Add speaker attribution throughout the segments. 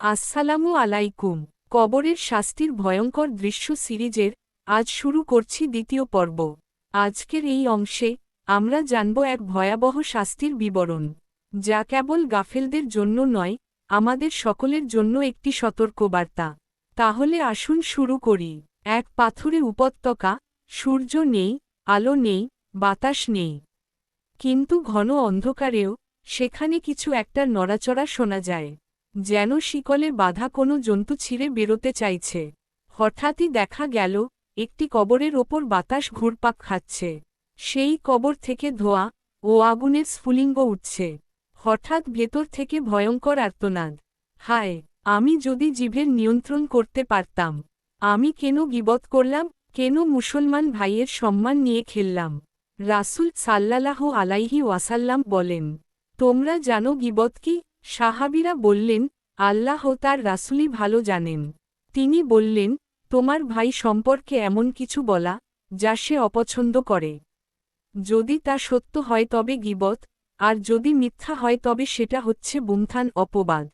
Speaker 1: আসসালামু আলাইকুম। কবরের শাস্তির ভয়ঙ্কর দৃশ্য সিরিজের আজ শুরু করছি দ্বিতীয় পর্ব। আজকের এই অংশে আমরা জানব এক ভয়াবহ শাস্তির বিবরণ, যা কেবল গাফেলদের জন্য নয়, আমাদের সকলের জন্য একটি সতর্কবার্তা। তাহলে আসুন শুরু করি। এক পাথুরে উপত্যকা, সূর্য নেই, আলো নেই, বাতাস নেই। কিন্তু ঘন অন্ধকারেও সেখানে কিছু একটা নড়াচড়া শোনা যায়। যেন শিকলে বাধা কোনো জন্তু ছিঁড়ে বেরোতে চাইছে। হঠাৎই দেখা গেল, একটি কবরের ওপর বাতাস ঘুরপাক খাচ্ছে। সেই কবর থেকে ধোয়া ও আগুনের স্ফুলিঙ্গ উঠছে। হঠাৎ ভেতর থেকে ভয়ঙ্কর আর্তনাদ। হায়, আমি যদি জিভের নিয়ন্ত্রণ করতে পারতাম, আমি কেন গিবত করলাম, কেন মুসলমান ভাইয়ের সম্মান নিয়ে খেললাম? রাসুল সাল্লালাহ আলাইহি ওয়াসাল্লাম বলেন, তোমরা জানো গিবত কি? সাহাবিরা বললেন, আল্লাহ তার রাসুলি ভালো জানেন। তিনি বললেন, তোমার ভাই সম্পর্কে এমন কিছু বলা, যা সে অপছন্দ করে। যদি তা সত্য হয় তবে গিবত, আর যদি মিথ্যা হয় তবে সেটা হচ্ছে বুমথান অপবাদ।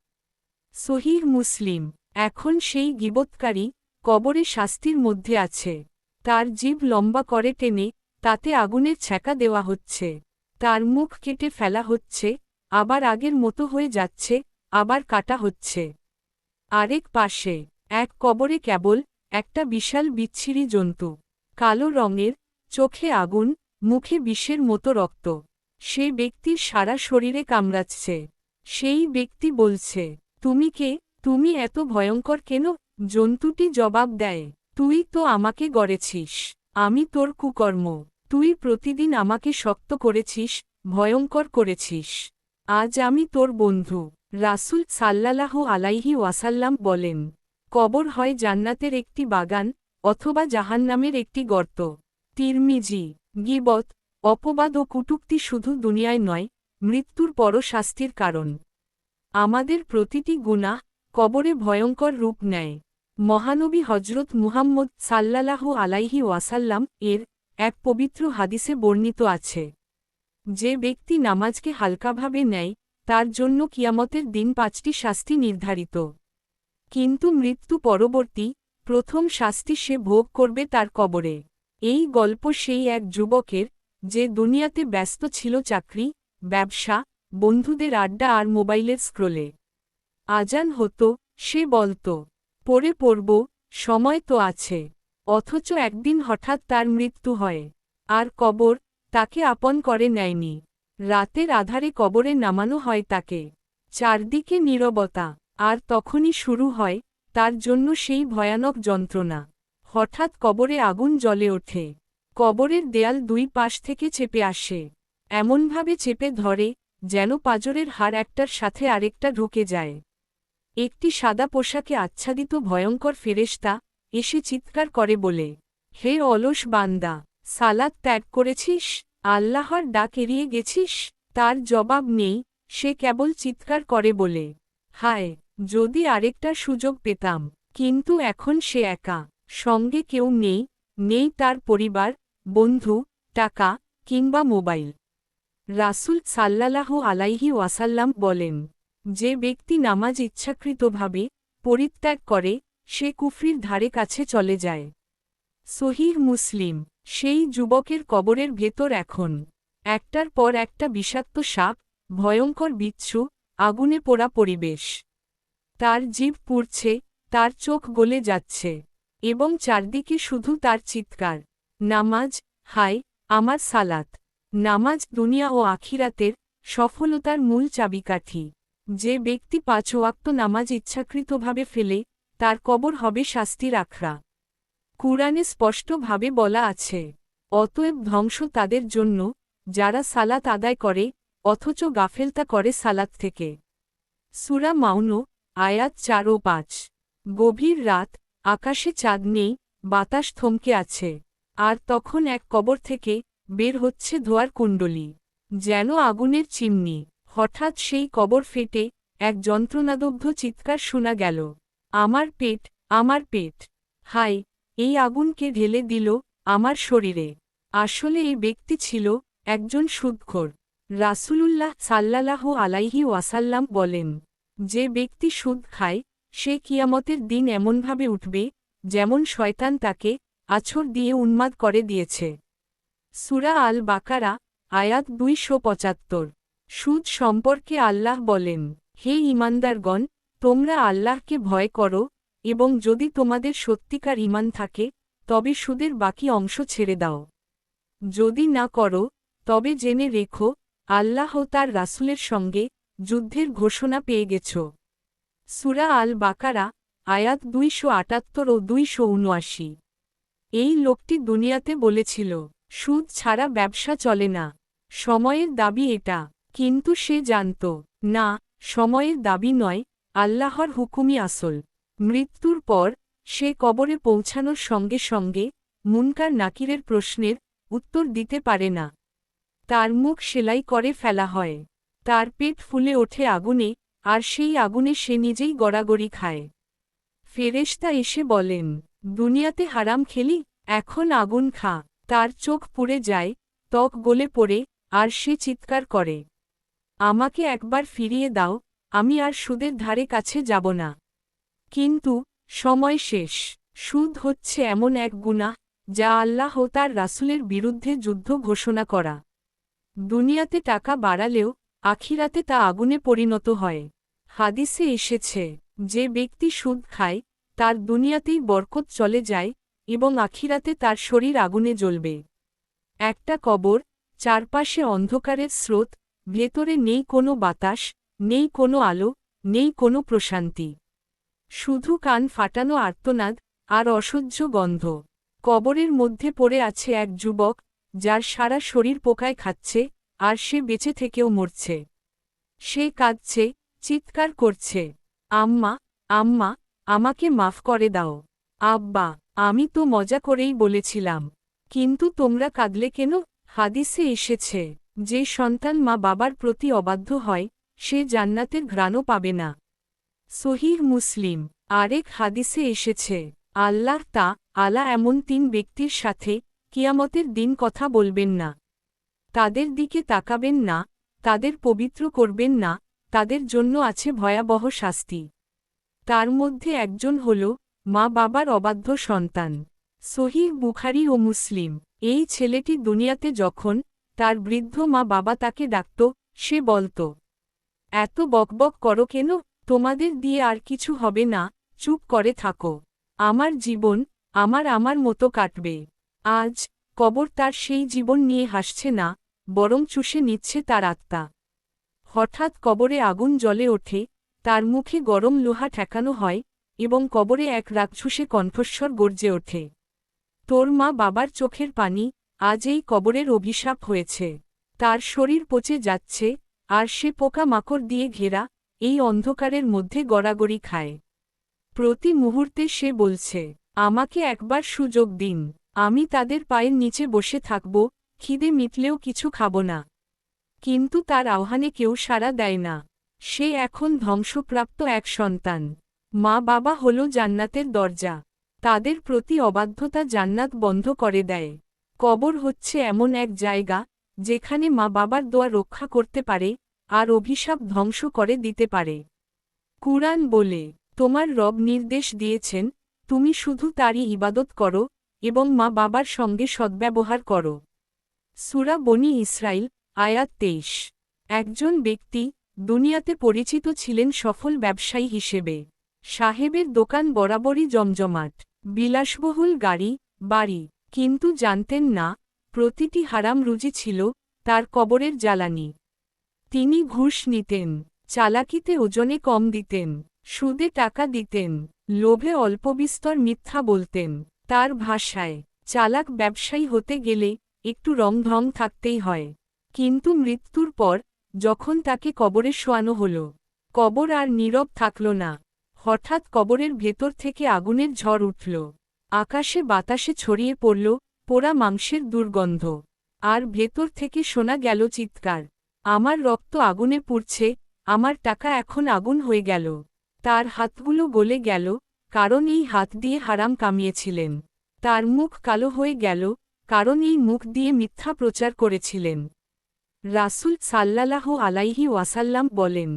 Speaker 1: সহিহ মুসলিম, এখন সেই গিবৎকারী কবরে শাস্তির মধ্যে আছে। তার জীব লম্বা করে টেনে, তাতে আগুনের ছ্যাঁকা দেওয়া হচ্ছে। তার মুখ কেটে ফেলা হচ্ছে আবার আগের মতো হয়ে যাচ্ছে, আবার কাটা হচ্ছে। আরেক পাশে, এক কবরে কেবল, একটা বিশাল বিচ্ছিরি জন্তু। কালো রঙের, চোখে আগুন, মুখে বিষের মতো রক্ত। সে ব্যক্তির সারা শরীরে কামড়াচ্ছে। সেই ব্যক্তি বলছে, তুমি কে? তুমি এত ভয়ঙ্কর কেন? জন্তুটি জবাব দেয়, তুই তো আমাকে গড়েছিস, আমি তোর কুকর্ম। তুই প্রতিদিন আমাকে শক্ত করেছিস, ভয়ঙ্কর করেছিস। আজ আমি তোর বন্ধু। রাসুল সাল্লালাহ আলাইহি ওয়াসাল্লাম বলেন, কবর হয় জান্নাতের একটি বাগান অথবা জাহান্নামের একটি গর্ত। তিরমিজি, গিবত, অপবাদ ও কুটুক্তি শুধু দুনিয়ায় নয়, মৃত্যুর পরও শাস্তির কারণ। আমাদের প্রতিটি গুণা কবরে ভয়ঙ্কর রূপ নেয়। মহানবী হজরত মুহাম্মদ সাল্লালাহ আলাইহি ওয়াসাল্লাম এর এক পবিত্র হাদিসে বর্ণিত আছে। যে ব্যক্তি নামাজকে হালকাভাবে নেয়, তার জন্য কিয়ামতের দিন পাঁচটি শাস্তি নির্ধারিত। কিন্তু মৃত্যু পরবর্তী, প্রথম শাস্তি সে ভোগ করবে তার কবরে। এই গল্প সেই এক যুবকের, যে দুনিয়াতে ব্যস্ত ছিল চাকরি, ব্যবসা, বন্ধুদের আড্ডা আর মোবাইলের স্ক্রোলে। আজান হতো, সে বলত, পড়ে পড়ব, সময় তো আছে। অথচ একদিন হঠাৎ তার মৃত্যু হয়। আর কবর তাকে আপন করে নেয়নি। রাতের আধারে কবরে নামানো হয় তাকে। চারদিকে নীরবতা, আর তখনই শুরু হয় তার জন্য সেই ভয়ানক যন্ত্রণা। হঠাৎ কবরে আগুন জ্বলে ওঠে। কবরের দেয়াল দুই পাশ থেকে চেপে আসে। এমনভাবে চেপে ধরে যেন পাজরের হাড় একটার সাথে আরেকটা ঢুকে যায়। একটি সাদা পোশাকে আচ্ছাদিত ভয়ঙ্কর ফেরেস্তা এসে চিৎকার করে বলে, হে অলস বান্দা সালাদ ত্যাগ করেছিস, আল্লাহর ডাক এড়িয়ে গেছিস, তার জবাব নেই, সে কেবল চিৎকার করে বলে, হায়, যদি আরেকটা সুযোগ পেতাম, কিন্তু এখন সে একা, সঙ্গে কেউ নেই নেই তার পরিবার, বন্ধু, টাকা, কিংবা মোবাইল। রাসুল সাল্লালাহ আলাইহি ওয়াসাল্লাম বলেন, যে ব্যক্তি নামাজ ইচ্ছাকৃতভাবে পরিত্যাগ করে, সে কুফরির ধারে কাছে চলে যায়। সহিহ মুসলিম সেই যুবকের কবরের ভেতর এখন। একটার পর একটা বিষাক্ত সাপ, ভয়ঙ্কর বিচ্ছু, আগুনে পোড়া পরিবেশ। তার জীব পুড়ছে, তার চোখ গলে যাচ্ছে। এবং চারদিকে শুধু তার চিৎকার। নামাজ হাই আমার সালাত। নামাজ দুনিয়া ও আখিরাতের সফলতার মূল চাবিকাঠি। যে ব্যক্তি পাঁচ ওয়াক্ত নামাজ ইচ্ছাকৃতভাবে ফেলে, তার কবর হবে শাস্তির আখড়া। কুরআনে স্পষ্টভাবে বলা আছে, অতএব ধ্বংস তাদের জন্য, যারা সালাত আদায় করে, অথচ গাফেলতা করে সালাত থেকে। সুরা মাউনো, আয়াত চার ও পাঁচ। গভীর রাত, আকাশে চাঁদ নেই, বাতাস থমকে আছে। আর তখন এক কবর থেকে বের হচ্ছে ধোয়ার কুণ্ডলী, যেন আগুনের চিমনি। হঠাৎ সেই কবর ফেটে এক যন্ত্রণাদগ্ধ চিৎকার শোনা গেল, আমার পেট আমার পেট। হায় এই আগুনকে ঢেলে দিল আমার শরীরে। আসলে এই ব্যক্তি ছিল একজন সুদখোর। রাসূলুল্লাহ সাল্লাল্লাহু আলাইহি ওয়াসাল্লাম বলেন, যে ব্যক্তি সুদ খায়, সে কিয়ামতের দিন এমনভাবে উঠবে, যেমন শয়তান তাকে আছর দিয়ে উন্মাদ করে দিয়েছে। সুরা আল বাকারা আয়াত দুইশো পঁচাত্তর। সুদ সম্পর্কে আল্লাহ বলেন, হে ইমানদারগণ তোমরা আল্লাহকে ভয় করো এবং যদি তোমাদের সত্যিকার ইমান থাকে, তবে সুদের বাকি অংশ ছেড়ে দাও। যদি না করো, তবে জেনে রেখো, আল্লাহ তার রাসুলের সঙ্গে যুদ্ধের ঘোষণা পেয়ে গেছ। সুরা আল বাকারা আয়াত দুইশো আটাত্তর ও দুইশো উনআশি। এই লোকটি দুনিয়াতে বলেছিল, সুদ ছাড়া ব্যবসা চলে না। সময়ের দাবি এটা। কিন্তু সে জানত, না, সময়ের দাবি নয়, আল্লাহর হুকুমই আসল। মৃত্যুর পর, সে কবরে পৌঁছানোর সঙ্গে সঙ্গে মুনকার নাকিরের প্রশ্নের উত্তর দিতে পারে না। তার মুখ সেলাই করে ফেলা হয়। তার পেট ফুলে ওঠে আগুনে, আর সেই আগুনে সে নিজেই গড়াগড়ি খায়। ফেরেশতা এসে বলেন, দুনিয়াতে হারাম খেলি, এখন আগুন খা। তার চোখ পুড়ে যায়, ত্বক গলে পড়ে, আর সে চিৎকার করে। আমাকে একবার ফিরিয়ে দাও, আমি আর সুদের ধারে কাছে যাব না। কিন্তু সময় শেষ। সুদ হচ্ছে এমন এক গুনাহ, যা আল্লাহ ও তার রাসুলের বিরুদ্ধে যুদ্ধ ঘোষণা করা। দুনিয়াতে টাকা বাড়ালেও আখিরাতে তা আগুনে পরিণত হয়। হাদিসে এসেছে, যে ব্যক্তি সুদ খায়, তার দুনিয়াতেই বরকত চলে যায় এবং আখিরাতে তার শরীর আগুনে জ্বলবে। একটা কবর, চারপাশে অন্ধকারের স্রোত, ভেতরে নেই কোনো বাতাস, নেই কোনো আলো, নেই কোনো প্রশান্তি। শুধু কান ফাটানো আর্তনাদ আর অসহ্য গন্ধ। কবরের মধ্যে পড়ে আছে এক যুবক, যার সারা শরীর পোকায় খাচ্ছে আর সে বেঁচে থেকেও মরছে। সে কাঁদছে, চিৎকার করছে, আম্মা আম্মা, আমাকে মাফ করে দাও। আব্বা, আমি তো মজা করেই বলেছিলাম, কিন্তু তোমরা কাঁদলে কেন? হাদিসে এসেছে, যে সন্তান মা বাবার প্রতি অবাধ্য হয়, সে জান্নাতের ঘ্রাণও পাবে না। সহিহ মুসলিম। আরেক হাদিসে এসেছে, আল্লাহ তা আলা এমন তিন ব্যক্তির সাথে কিয়ামতের দিন কথা বলবেন না। তাদের দিকে তাকাবেন না, তাদের পবিত্র করবেন না, তাদের জন্য আছে ভয়াবহ শাস্তি। তার মধ্যে একজন হল মা বাবার অবাধ্য সন্তান। সহিহ বুখারি ও মুসলিম। এই ছেলেটি দুনিয়াতে যখন তার বৃদ্ধ মা বাবা তাকে ডাকত, সে বলত, এত বকবক করো কেন? তোমাদের দিয়ে আর কিছু হবে না, চুপ করে থাকো। আমার জীবন আমার আমার মতো কাটবে। আজ কবর তার সেই জীবন নিয়ে হাসছে না, বরং চুষে নিচ্ছে তার আত্মা। হঠাৎ কবরে আগুন জ্বলে ওঠে, তার মুখে গরম লোহা ঠেকানো হয় এবং কবরে এক রাক্ষসে কণ্ঠস্বর গর্জে ওঠে। তোর মা বাবার চোখের পানি আজ এই কবরের অভিশাপ হয়েছে। তার শরীর পচে যাচ্ছে, আর সে পোকা মাকড় দিয়ে ঘেরা এই অন্ধকারের মধ্যে গড়াগড়ি খায়। প্রতি মুহূর্তে সে বলছে, আমাকে একবার সুযোগ দিন, আমি তাদের পায়ের নিচে বসে থাকব, খিদে মিটলেও কিছু খাব না। কিন্তু তার আহ্বানে কেউ সাড়া দেয় না। সে এখন ধ্বংসপ্রাপ্ত এক সন্তান। মা বাবা হল জান্নাতের দরজা। তাদের প্রতি অবাধ্যতা জান্নাত বন্ধ করে দেয়। কবর হচ্ছে এমন এক জায়গা, যেখানে মা বাবার দোয়া রক্ষা করতে পারে আর অভিশাপ ধ্বংস করে দিতে পারে। কুরআন বলে, তোমার রব নির্দেশ দিয়েছেন, তুমি শুধু তারই ইবাদত করো এবং মা বাবার সঙ্গে সদ্ব্যবহার করো। সুরা বনি ইসরাইল, আয়াত তেইশ। একজন ব্যক্তি দুনিয়াতে পরিচিত ছিলেন সফল ব্যবসায়ী হিসেবে। সাহেবের দোকান বরাবরই জমজমাট, বিলাসবহুল গাড়ি, বাড়ি। কিন্তু জানতেন না, প্রতিটি হারাম রুজি ছিল তার কবরের জ্বালানি। তিনি ঘুষ নিতেন, চালাকিতে ওজনে কম দিতেন, সুদে টাকা দিতেন, লোভে অল্পবিস্তর মিথ্যা বলতেন, তার ভাষায়, চালাক ব্যবসায়ী হতে গেলে একটু রংঢং থাকতেই হয়। কিন্তু মৃত্যুর পর, যখন তাকে কবরে শোয়ানো হল, কবর আর নীরব থাকল না। হঠাৎ কবরের ভেতর থেকে আগুনের ঝড় উঠল। আকাশে বাতাসে ছড়িয়ে পড়ল পোড়া মাংসের দুর্গন্ধ। আর ভেতর থেকে শোনা গেল চিৎকার। আমার রক্ত আগুনে পুড়ছে, আমার টাকা এখন আগুন হয়ে গেল। তার হাতগুলো গলে গেল, কারণ এই হাত দিয়ে হারাম কামিয়েছিলেন। তার মুখ কালো হয়ে গেল, কারণ এই মুখ দিয়ে মিথ্যা প্রচার করেছিলেন। রাসুল সাল্লালাহ আলাইহি ওয়াসাল্লাম বলেন,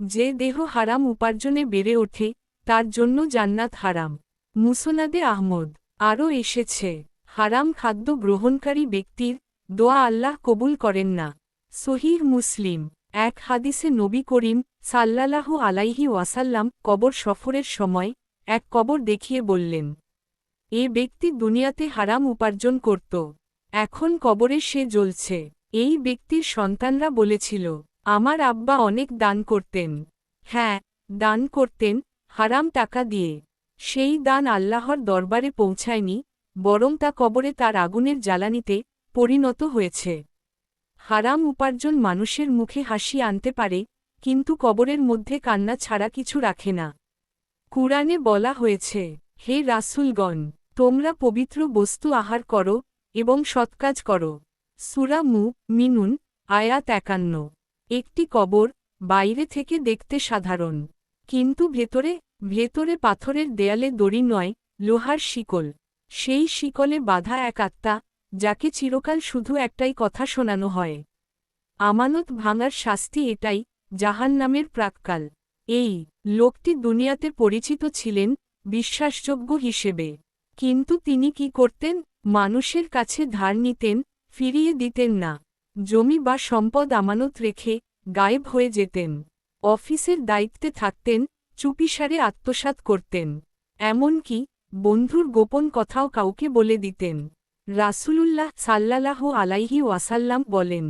Speaker 1: যে দেহ হারাম উপার্জনে বেড়ে ওঠে, তার জন্য জান্নাত হারাম। মুসনাদে আহমদ, আরও এসেছে, হারাম খাদ্য গ্রহণকারী ব্যক্তির দোয়া আল্লাহ কবুল করেন না। সহিহ মুসলিম, এক হাদিসে নবী করিম সাল্লাল্লাহু আলাইহি ওয়াসাল্লাম কবর সফরের সময় এক কবর দেখিয়ে বললেন, এ ব্যক্তি দুনিয়াতে হারাম উপার্জন করত, এখন কবরে সে জ্বলছে। এই ব্যক্তির সন্তানরা বলেছিল, আমার আব্বা অনেক দান করতেন। হ্যাঁ দান করতেন, হারাম টাকা দিয়ে। সেই দান আল্লাহর দরবারে পৌঁছায়নি, বরং তা কবরে তার আগুনের জ্বালানিতে পরিণত হয়েছে। হারাম উপার্জন মানুষের মুখে হাসি আনতে পারে, কিন্তু কবরের মধ্যে কান্না ছাড়া কিছু রাখে না। কুরআনে বলা হয়েছে, হে রাসুলগণ, তোমরা পবিত্র বস্তু আহার করো এবং সৎকাজ করো। সুরা মু, মিনুন, আয়াত একান্ন। একটি কবর, বাইরে থেকে দেখতে সাধারণ, কিন্তু ভেতরে ভেতরে পাথরের দেয়ালে দড়ি নয়, লোহার শিকল। সেই শিকলে বাধা এক আত্মা যাকে চিরকাল শুধু একটাই কথা শোনানো হয়। আমানত ভাঙার শাস্তি এটাই জাহান নামের প্রাককাল। এই, লোকটি দুনিয়াতে পরিচিত ছিলেন, বিশ্বাসযোগ্য হিসেবে। কিন্তু তিনি কি করতেন, মানুষের কাছে ধার নিতেন, ফিরিয়ে দিতেন না। জমি বা সম্পদ আমানত রেখে, গায়েব হয়ে যেতেন। অফিসের দায়িত্বে থাকতেন, চুপিসারে আত্মসাৎ করতেন। এমনকি, বন্ধুর গোপন কথাও কাউকে বলে দিতেন। রাসূলুল্লাহ সাল্লাল্লাহ আলাইহি ওয়াসাল্লাম বলেন,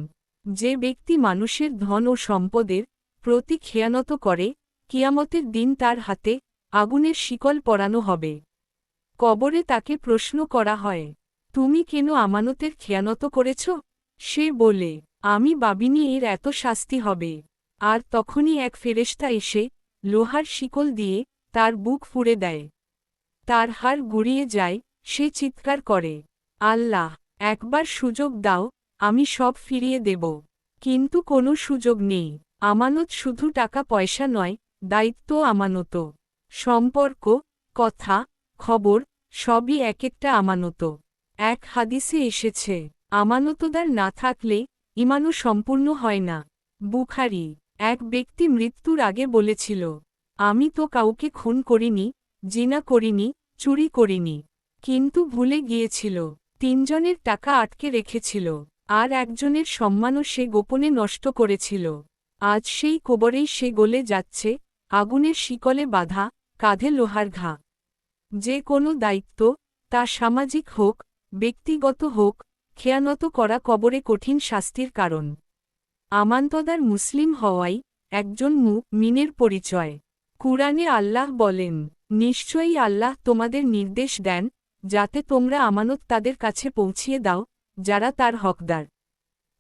Speaker 1: যে ব্যক্তি মানুষের ধন ও সম্পদের প্রতি খেয়ানত করে, কিয়ামতের দিন তার হাতে আগুনের শিকল পরানো হবে। কবরে তাকে প্রশ্ন করা হয়, তুমি কেন আমানতের খেয়ানত করেছ? সে বলে, আমি বাবিনি, এর এত শাস্তি হবে। আর তখনই এক ফেরেস্তা এসে লোহার শিকল দিয়ে তার বুক ফুড়ে দেয়। তার হার গুড়িয়ে যায়, সে চিৎকার করে। আল্লাহ, একবার সুযোগ দাও, আমি সব ফিরিয়ে দেব। কিন্তু কোনো সুযোগ নেই। আমানত শুধু টাকা পয়সা নয়, দায়িত্ব আমানত সম্পর্ক, কথা, খবর, সবই এক একটা আমানত এক হাদিসে এসেছে, আমানতদার না থাকলে ইমানও সম্পূর্ণ হয় না। বুখারি, এক ব্যক্তি মৃত্যুর আগে বলেছিল, আমি তো কাউকে খুন করিনি, জিনা করিনি, চুরি করিনি। কিন্তু ভুলে গিয়েছিল। তিনজনের টাকা আটকে রেখেছিল, আর একজনের সম্মানও সে গোপনে নষ্ট করেছিল। আজ সেই কোবরেই সে গলে যাচ্ছে, আগুনের শিকলে বাধা, কাঁধে লোহার ঘা। যে কোনো দায়িত্ব, তা সামাজিক হোক, ব্যক্তিগত হোক, খেয়ানত করা কবরে কঠিন শাস্তির কারণ। আমান্তদার মুসলিম হওয়াই একজন মু মিনের পরিচয়। কুরআনে আল্লাহ বলেন, নিশ্চয়ই আল্লাহ তোমাদের নির্দেশ দেন যাতে তোমরা আমানত তাদের কাছে পৌঁছিয়ে দাও, যারা তার হকদার।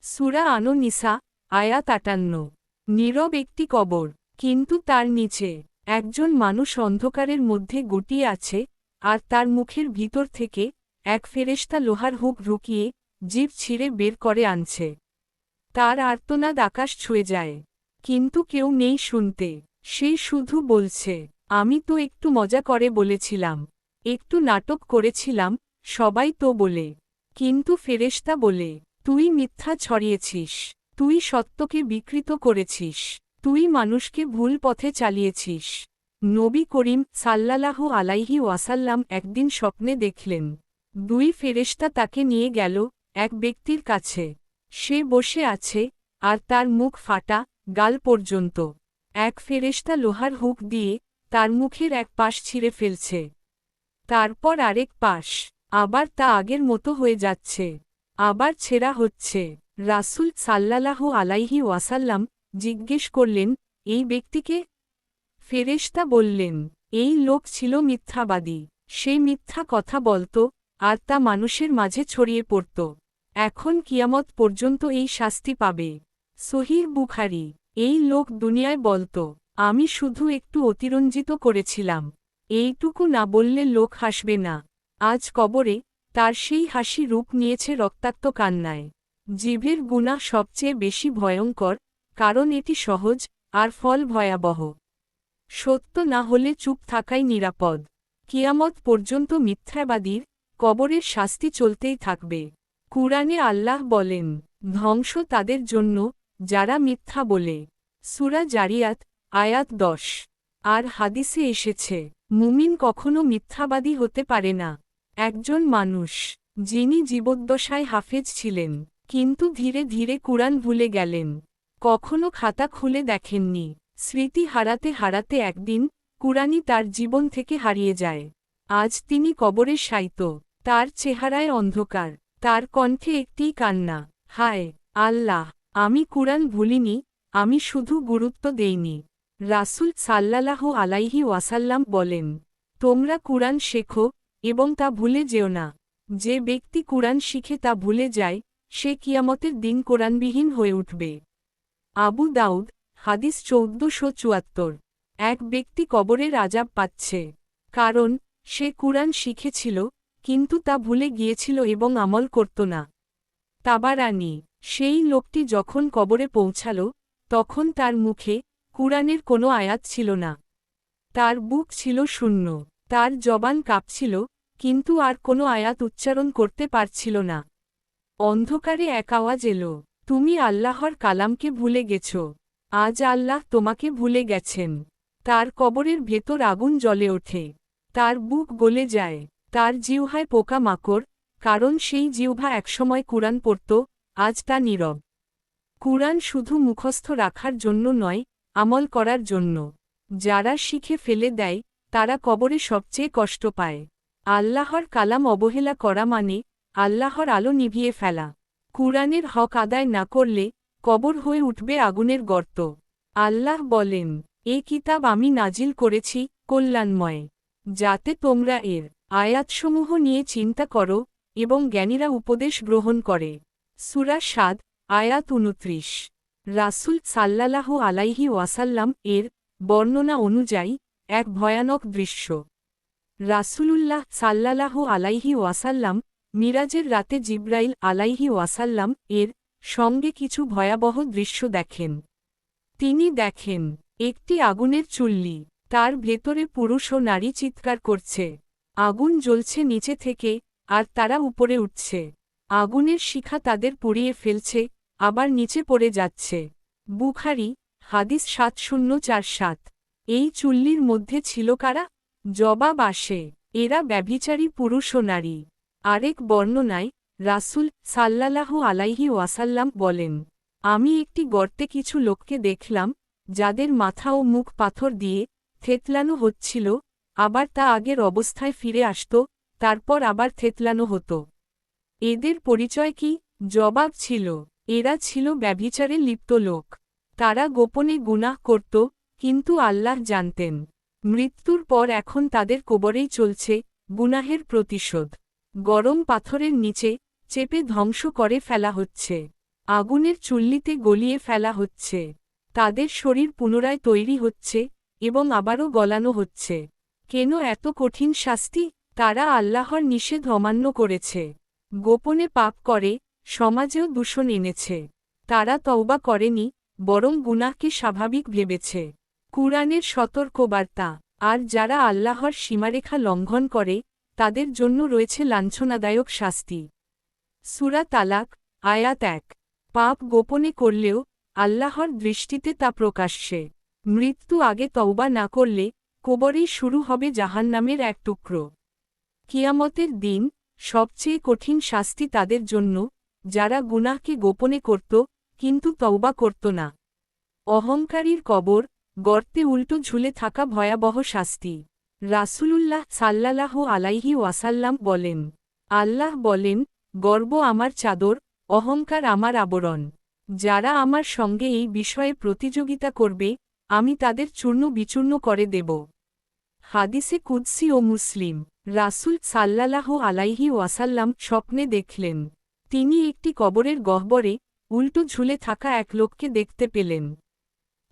Speaker 1: সুরা আনো নিসা আয়াত আটান্ন। নীরব একটি কবর, কিন্তু তার নিচে একজন মানুষ অন্ধকারের মধ্যে গুটিয়ে আছে, আর তার মুখের ভিতর থেকে এক ফেরেস্তা লোহার হুক ঢুকিয়ে জীব ছিঁড়ে বের করে আনছে। তার আর্তনাদ আকাশ ছুঁয়ে যায়। কিন্তু কেউ নেই শুনতে। সে শুধু বলছে, আমি তো একটু মজা করে বলেছিলাম। একটু নাটক করেছিলাম, সবাই তো বলে। কিন্তু ফেরেশতা বলে, তুই মিথ্যা ছড়িয়েছিস, তুই সত্যকে বিকৃত করেছিস, তুই মানুষকে ভুল পথে চালিয়েছিস। নবী করিম সাল্লাল্লাহু আলাইহি ওয়াসাল্লাম একদিন স্বপ্নে দেখলেন, দুই ফেরেশতা তাকে নিয়ে গেল এক ব্যক্তির কাছে। সে বসে আছে আর তার মুখ ফাটা গাল পর্যন্ত। এক ফেরেশতা লোহার হুক দিয়ে তার মুখের এক পাশ ছিঁড়ে ফেলছে। তারপর আরেক পাশ। আবার তা আগের মতো হয়ে যাচ্ছে। আবার ছেঁড়া হচ্ছে। রাসুল সাল্লাল্লাহু আলাইহি ওয়াসাল্লাম জিজ্ঞেস করলেন, এই ব্যক্তিকে? ফেরেশতা বললেন, এই লোক ছিল মিথ্যাবাদী। সে মিথ্যা কথা বলত আর তা মানুষের মাঝে ছড়িয়ে পড়ত। এখন কিয়ামত পর্যন্ত এই শাস্তি পাবে। সহির বুখারি, এই লোক দুনিয়ায় বলত, আমি শুধু একটু অতিরঞ্জিত করেছিলাম। এইটুকু না বললে লোক হাসবে না। আজ কবরে তার সেই হাসি রূপ নিয়েছে রক্তাক্ত কান্নায়। জীবের গুণা সবচেয়ে বেশি ভয়ঙ্কর, কারণ এটি সহজ আর ফল ভয়াবহ। সত্য না হলে চুপ থাকাই নিরাপদ। কিয়ামত পর্যন্ত মিথ্যাবাদীর কবরের শাস্তি চলতেই থাকবে। কুরআনে আল্লাহ বলেন, ধ্বংস তাদের জন্য, যারা মিথ্যা বলে। সুরা জারিয়াত, আয়াত দশ। আর হাদিসে এসেছে মুমিন কখনো মিথ্যাবাদী হতে পারে না। একজন মানুষ, যিনি জীবদ্দশায় হাফেজ ছিলেন, কিন্তু ধীরে ধীরে কুরআন ভুলে গেলেন। কখনো খাতা খুলে দেখেননি। স্মৃতি হারাতে হারাতে একদিন, কুরআনই তার জীবন থেকে হারিয়ে যায়। আজ তিনি কবরে শায়িত, তার চেহারায় অন্ধকার, তার কণ্ঠে একটি কান্না, হায় আল্লাহ, আমি কুরআন ভুলিনি, আমি শুধু গুরুত্ব দেইনি। রাসুল সাল্লাল্লাহ আলাইহি ওয়াসাল্লাম বলেন, তোমরা কুরআন শেখো এবং তা ভুলে যেও না। যে ব্যক্তি কুরআন শিখে তা ভুলে যায়, সে কিয়ামতের দিন কোরআনবিহীন হয়ে উঠবে। আবু দাউদ, হাদিস চৌদ্দশো চুয়াত্তর, এক ব্যক্তি কবরের আজাব পাচ্ছে, কারণ সে কুরআন শিখেছিল, কিন্তু তা ভুলে গিয়েছিল এবং আমল করত না। তাবারানি, সেই লোকটি যখন কবরে পৌঁছাল, তখন তার মুখে কুরআনের কোনো আয়াত ছিল না। তার বুক ছিল শূন্য, তার জবান কাঁপছিল, কিন্তু আর কোনো আয়াত উচ্চারণ করতে পারছিল না। অন্ধকারে এক আওয়াজ এলো, তুমি আল্লাহর কালামকে ভুলে গেছ। আজ আল্লাহ তোমাকে ভুলে গেছেন। তার কবরের ভেতর আগুন জ্বলে ওঠে। তার বুক গলে যায়। তার জিহ্বায় পোকা মাকড় কারণ সেই জিহ্বা একসময় কুরআন পড়ত, আজ তা নীরব। কুরআন শুধু মুখস্থ রাখার জন্য নয় আমল করার জন্য। যারা শিখে ফেলে দেয়, তারা কবরে সবচেয়ে কষ্ট পায়। আল্লাহর কালাম অবহেলা করা মানে আল্লাহর আলো নিভিয়ে ফেলা। কুরআনের হক আদায় না করলে, কবর হয়ে উঠবে আগুনের গর্ত। আল্লাহ বলেন, এ কিতাব আমি নাজিল করেছি, কল্যাণময়। যাতে তোমরা এর আয়াতসমূহ নিয়ে চিন্তা করো এবং জ্ঞানীরা উপদেশ গ্রহণ করে। সুরা সাদ, আয়াত উনত্রিশ রাসুল সাল্লাহ আলাইহি ওয়াসাল্লাম এর বর্ণনা অনুযায়ী এক ভয়ানক দৃশ্য। রাসুলুল্লাহ সাল্লাহ আলাইহি ওয়াসাল্লাম মিরাজের রাতে জিব্রাইল আলাইহি ওয়াসাল্লাম এর সঙ্গে কিছু ভয়াবহ দৃশ্য দেখেন। তিনি দেখেন, একটি আগুনের চুল্লি, তার ভেতরে পুরুষ ও নারী চিৎকার করছে। আগুন জ্বলছে নিচে থেকে, আর তারা উপরে উঠছে। আগুনের শিখা তাদের পুড়িয়ে ফেলছে আবার নিচে পড়ে যাচ্ছে। বুখারি, হাদিস সাত শূন্য চার সাত। এই চুল্লির মধ্যে ছিল কারা? জবাব আসে, এরা ব্যভিচারী পুরুষ ও নারী। আরেক বর্ণনায় রাসুল সাল্লাল্লাহু আলাইহি ওয়াসাল্লাম বলেন, আমি একটি গর্তে কিছু লোককে দেখলাম, যাদের মাথা ও মুখ পাথর দিয়ে থেতলানো হচ্ছিল, আবার তা আগের অবস্থায় ফিরে আসত, তারপর আবার থেতলানো হতো। এদের পরিচয় কি? জবাব ছিল এরা ছিল ব্যভিচারে লিপ্ত লোক। তারা গোপনে গুনাহ করত, কিন্তু আল্লাহ জানতেন। মৃত্যুর পর এখন তাদের কোবরেই চলছে গুনাহের প্রতিশোধ। গরম পাথরের নিচে চেপে ধ্বংস করে ফেলা হচ্ছে। আগুনের চুল্লিতে গলিয়ে ফেলা হচ্ছে। তাদের শরীর পুনরায় তৈরি হচ্ছে এবং আবারও গলানো হচ্ছে। কেন এত কঠিন শাস্তি? তারা আল্লাহর নিষেধ অমান্য করেছে। গোপনে পাপ করে সমাজেও দূষণ এনেছে। তারা তওবা করেনি, বরং গুনাহকে স্বাভাবিক ভেবেছে। কুরআনের সতর্কবার্তা, আর যারা আল্লাহর সীমারেখা লঙ্ঘন করে, তাদের জন্য রয়েছে লাঞ্ছনাদায়ক শাস্তি। সুরা তালাক, আয়াত এক। পাপ গোপনে করলেও, আল্লাহর দৃষ্টিতে তা প্রকাশ্যে। মৃত্যু আগে তওবা না করলে, কোবরেই শুরু হবে জাহান্নামের এক টুকরো। কিয়ামতের দিন, সবচেয়ে কঠিন শাস্তি তাদের জন্য যারা গুনাহকে গোপনে করত, কিন্তু তওবা করত না। অহংকারীর কবর, গর্তে উল্টো ঝুলে থাকা ভয়াবহ শাস্তি। রাসূলুল্লাহ সাল্লাল্লাহু আলাইহি ওয়াসাল্লাম বলেন, আল্লাহ বলেন, গর্ব আমার চাদর, অহংকার আমার আবরণ। যারা আমার সঙ্গে এই বিষয়ে প্রতিযোগিতা করবে, আমি তাদের চূর্ণ বিচূর্ণ করে দেব। হাদিসে কুদ্সি ও মুসলিম, রাসুল সাল্লাহ আলাইহি ওয়াসাল্লাম স্বপ্নে দেখলেন তিনি একটি কবরের গহ্বরে উল্টো ঝুলে থাকা এক লোককে দেখতে পেলেন।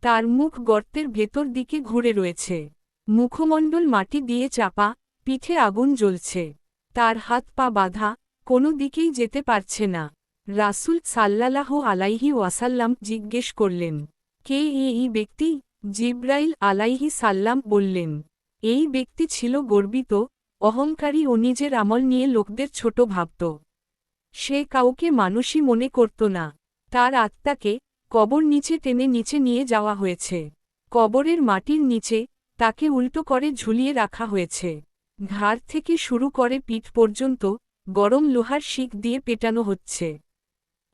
Speaker 1: তার মুখ গর্তের ভেতর দিকে ঘুরে রয়েছে। মুখমণ্ডল মাটি দিয়ে চাপা, পিঠে আগুন জ্বলছে। তার হাত পা বাঁধা, কোনো দিকেই যেতে পারছে না। রাসুল সাল্লাহ আলাইহি ওয়াসাল্লাম জিজ্ঞেস করলেন, কে এই ব্যক্তি? জিব্রাইল আলাইহি সাল্লাম বললেন, এই ব্যক্তি ছিল গর্বিত, অহংকারী ও নিজের আমল নিয়ে লোকদের ছোট ভাবত। সে কাউকে মানুষই মনে করত না। তার আত্মাকে কবর নিচে টেনে নিচে নিয়ে যাওয়া হয়েছে। কবরের মাটির নিচে তাকে উল্টো করে ঝুলিয়ে রাখা হয়েছে। ঘাড় থেকে শুরু করে পিঠ পর্যন্ত গরম লোহার শিক দিয়ে পেটানো হচ্ছে।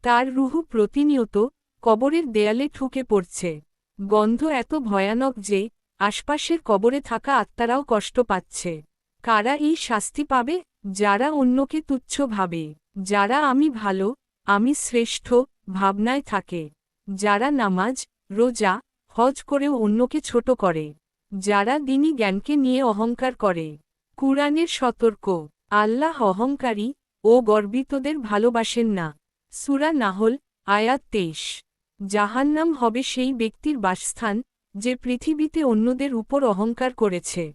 Speaker 1: তার রুহু প্রতিনিয়ত কবরের দেয়ালে ঠুকে পড়ছে। গন্ধ এত ভয়ানক যে আশপাশের কবরে থাকা আত্মারাও কষ্ট পাচ্ছে। কারা এই শাস্তি পাবে, যারা অন্যকে তুচ্ছ ভাবে? যারা আমি ভালো, আমি শ্রেষ্ঠ ভাবনায় থাকে। যারা নামাজ, রোজা, হজ করেও অন্যকে ছোট করে। যারা দিনী জ্ঞানকে নিয়ে অহংকার করে। কুরআনের সতর্ক। আল্লাহ অহংকারী ও গর্বিতদের ভালোবাসেন না। সুরা নাহল, আয়াত তেইশ। জাহান্নাম হবে সেই ব্যক্তির বাসস্থান যে পৃথিবীতে অন্যদের উপর অহংকার করেছে।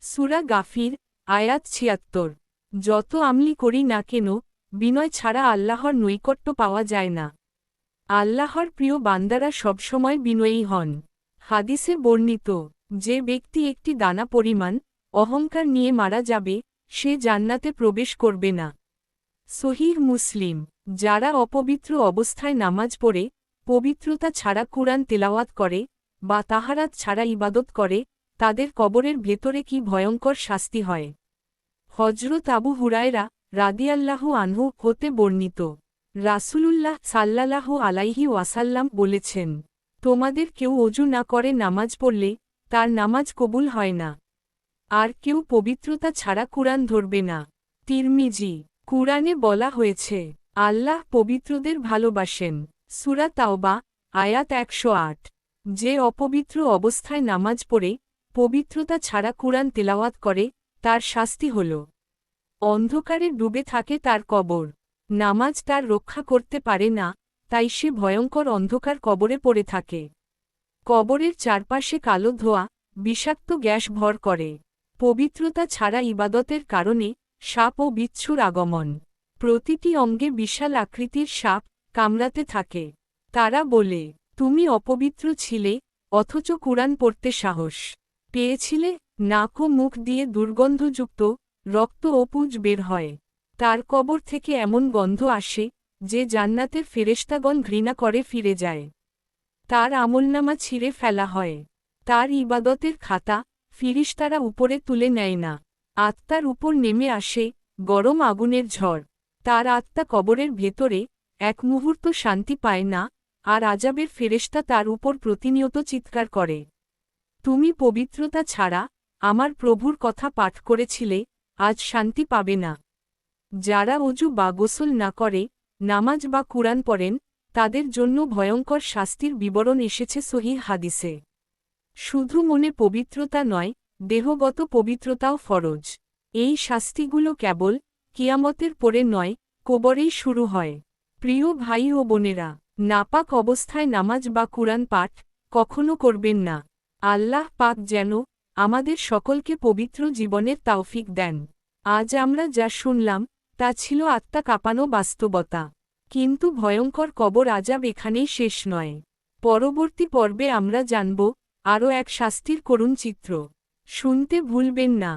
Speaker 1: সুরা গাফির, আয়াত ছিয়াত্তর। যত আমলি করি না কেন বিনয় ছাড়া আল্লাহর নৈকট্য পাওয়া যায় না। আল্লাহর প্রিয় বান্দারা সবসময় বিনয়ী হন। হাদিসে বর্ণিত, যে ব্যক্তি একটি দানা পরিমাণ, অহংকার নিয়ে মারা যাবে, সে জান্নাতে প্রবেশ করবে না। সহিহ মুসলিম, যারা অপবিত্র অবস্থায় নামাজ পড়ে, পবিত্রতা ছাড়া কুরআন তেলাওয়াত করে, বা তাহারাত ছাড়া ইবাদত করে, তাদের কবরের ভেতরে কি ভয়ঙ্কর শাস্তি হয়? হজরত আবু হুরায়রা রাদিয়াল্লাহু আনহু হতে বর্ণিত। রাসূলুল্লাহ সাল্লাল্লাহু আলাইহি ওয়াসাল্লাম বলেছেন, তোমাদের কেউ অজু না করে নামাজ পড়লে তার নামাজ কবুল হয় না। আর কেউ পবিত্রতা ছাড়া কুরআন ধরবে না। তিরমিজি, কুরআনে বলা হয়েছে, আল্লাহ পবিত্রদের ভালোবাসেন। সুরা তাওবা, আয়াত একশো আট। যে অপবিত্র অবস্থায় নামাজ পড়ে, পবিত্রতা ছাড়া কুরআন তেলাওয়াত করে, তার শাস্তি হল। অন্ধকারে ডুবে থাকে তার কবর। নামাজ তার রক্ষা করতে পারে না, তাই সে ভয়ঙ্কর অন্ধকার কবরে পড়ে থাকে। কবরের চারপাশে কালো ধোয়া, বিষাক্ত গ্যাস ভর করে। পবিত্রতা ছাড়া ইবাদতের কারণে সাপ ও বিচ্ছুর আগমন। প্রতিটি অঙ্গে বিশাল আকৃতির সাপ কামড়াতে থাকে। তারা বলে, তুমি অপবিত্র ছিলে, অথচ কুরআন পড়তে সাহস। পেয়েছিলে নাক মুখ দিয়ে দুর্গন্ধযুক্ত রক্ত ও পুজ বের হয়। তার কবর থেকে এমন গন্ধ আসে, যে জান্নাতের ফেরেশতাগণ ঘৃণা করে ফিরে যায়। তার আমলনামা ছিঁড়ে ফেলা হয়। তার ইবাদতের খাতা ফিরিস্তারা উপরে তুলে নেয় না। আত্মার উপর নেমে আসে গরম আগুনের ঝড়। তার আত্মা কবরের ভেতরে এক মুহূর্ত শান্তি পায় না, আর আজাবের ফেরেশতা তার উপর প্রতিনিয়ত চিৎকার করে। তুমি পবিত্রতা ছাড়া আমার প্রভুর কথা পাঠ করেছিলে আজ শান্তি পাবে না। যারা অজু বা গোসল না করে, নামাজ বা কুরআন পড়েন, তাদের জন্য ভয়ঙ্কর শাস্তির বিবরণ এসেছে সহি হাদিসে। শুধু মনে পবিত্রতা নয়, দেহগত পবিত্রতাও ফরজ। এই শাস্তিগুলো কেবল কিয়ামতের পরে নয়, কোবরেই শুরু হয়। প্রিয় ভাই ও বোনেরা, নাপাক অবস্থায় নামাজ বা কুরআন পাঠ কখনো করবেন না। আল্লাহ পাক যেন আমাদের সকলকে পবিত্র জীবনের তাওফিক দেন। আজ আমরা যা শুনলাম, তা ছিল আত্মা কাঁপানো বাস্তবতা। কিন্তু ভয়ঙ্কর কবর আজাব এখানেই শেষ নয়। পরবর্তী পর্বে আমরা জানব, আরও এক শাস্তির করুণ চিত্র। শুনতে ভুলবেন না।